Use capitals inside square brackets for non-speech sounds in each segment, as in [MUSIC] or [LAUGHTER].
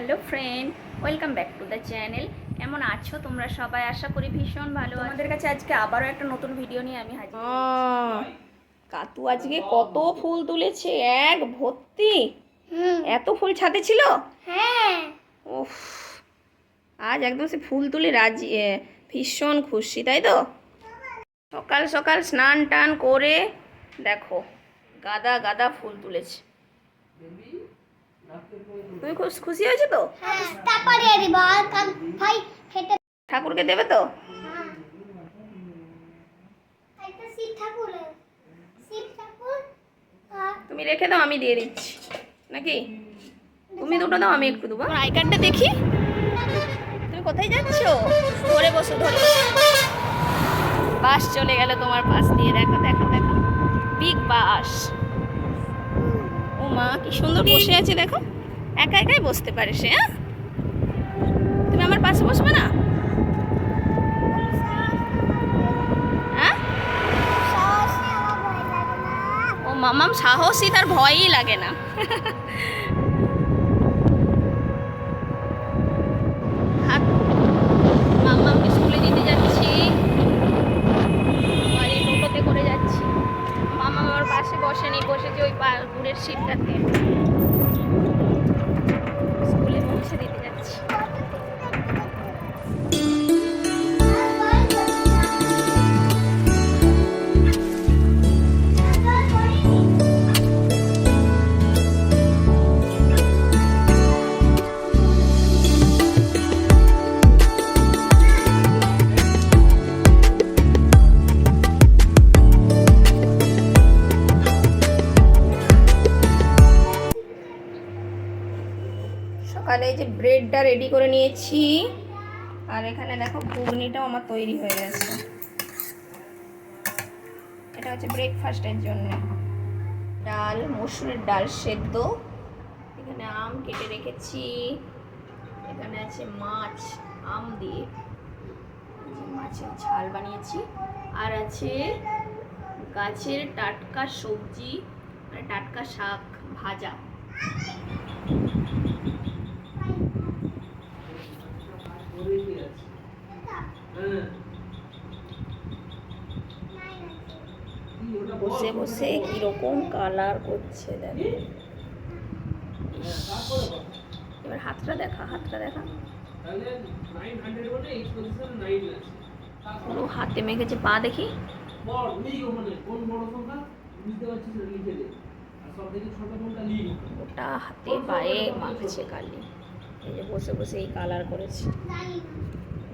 Hello friend welcome back to the channel. কেমন আছো তোমরা সবাই? আশা করি ভীষণ ভালো আমাদের কাছে আজকে আবারও একটা নতুন ভিডিও নিয়ে আমি হাজির কাতু আজকে কত ফুল তুলেছে এক ভর্তি? এত ফুল ছাদে ছিল? হ্যাঁ। ওফ আজ একদম সে ফুল তুলে রাজি ভীষণ খুশি তাই তো? সকাল সকাল স্নান টান করে দেখো গাদা গাদা ফুল তুলেছে। তুমি খুব খুশি হয়েছো তো? হ্যাঁ ঠাকুরকে দেবে তো? হ্যাঁ। তুমি রেখে দাও আমি দিয়ে দিচ্ছি। নাকি? তুমি দুটো দাও আমি একটু দেবো। আই কার্ডটা দেখি। তুমি কোথায় যাচ্ছ? ধরে বসো ধরে বাস চলে গেল তোমার পাশ দিয়ে। দেখো দেখো দেখো। Big bus. মা কি সুন্দর বসে আছে দেখো। একা একাই বসতে পারে সে হ্যাঁ? তুমি আমার পাশে বসবে না? হ্যাঁ? ও মামাম সাহসী তার ভয়ই লাগে না [LAUGHS] হাত মামামকে স্কুলে দিতে যাচ্ছি আর এই টোটোতে করে যাচ্ছি মামা আমার পাশে বসেনি বসেছে ওই পা- দূরের সকালে যে ব্রেডটা রেডি করে নিয়েছি। আর এখানে দেখো ঘুগনিটাও আমার তৈরি হয়ে গেছে। এটা হচ্ছে ব্রেকফাস্টের জন্য। ডাল, মসুরের ডাল সেদ্ধ। এখানে আম কেটে রেখেছি। এখানে আছে মাছ, আম দিয়ে। মাছের ঝাল বানিয়েছি। আর আছে গাছের টাটকা সবজি আর টাটকা শাক ভাজা। বসে বসে কীরকম কালার করছে দেখো। এবার হাতটা দেখা হাতটা দেখা। পুরো হাতে মেখেছে পা দেখি। ওটা হাতে পায়ে মাখছে কালি। এই যে বসে বসে এই কালার করেছে।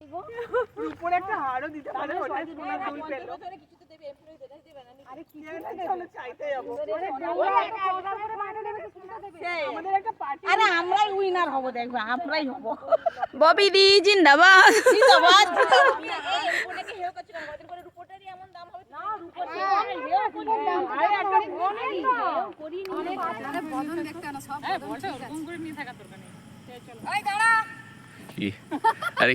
উপরে একটা হারও দিতে পারে ওটা সোনা দুল পেল। আরে কি জানি চলো চাইতে যাব। আমাদের একটা পার্টি আরে আমরাই উইনার হব দেখবে আমরাই হব। ববি দি জিন্দাবাদ। কি? আরে?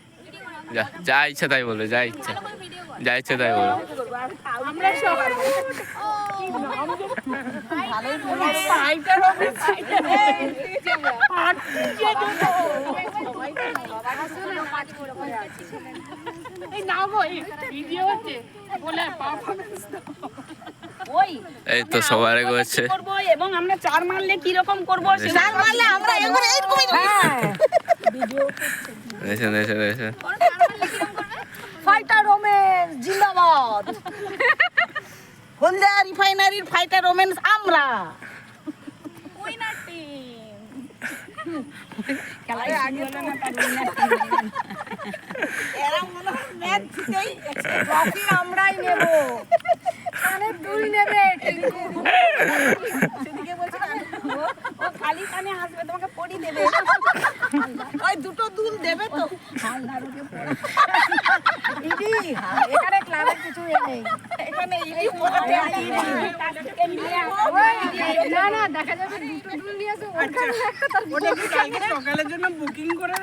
ভিডিও হ্যাঁ যা যা ইচ্ছা তাই বলো যা ইচ্ছা। যা ইচ্ছা তাই বলো আমরা সবাই। এই না গো ভিডিও হচ্ছে। বলে পারফরমেন্স ওই এই তো সবার আগে হচ্ছে এবং আমরা চার মারলে কি রকম করব চার মারলে আমরা এবারে এইরকমই [LAUGHS] এসে এসে এসে ফাইটার রোমেন্স জিন্দাবাদ। হলদিয়া রিফাইনারির ফাইটার রোমেন্স আমরা। উইনার টিম এরা মনে হয় ম্যাচ জিতেই ট্রফি আমরাই নেব। কানে দুল নেবে টিঙ্কু সেদিকে বলছে ও খালি কানে হাসবে তোমাকে পড়ি দেবে ওই দুটো দুল দেবে তো ইডি সকালের জন্য বুকিং করে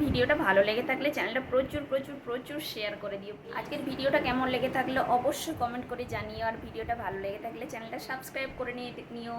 ভিডিওটা ভালো লেগে থাকলে চ্যানেলটা প্রচুর প্রচুর প্রচুর শেয়ার করে দিও। আজকের ভিডিওটা কেমন লেগে থাকলে অবশ্যই কমেন্ট করে জানিও। আর ভিডিওটা ভালো লেগে থাকলে চ্যানেলটা সাবস্ক্রাইব করে নিয়ে নিও।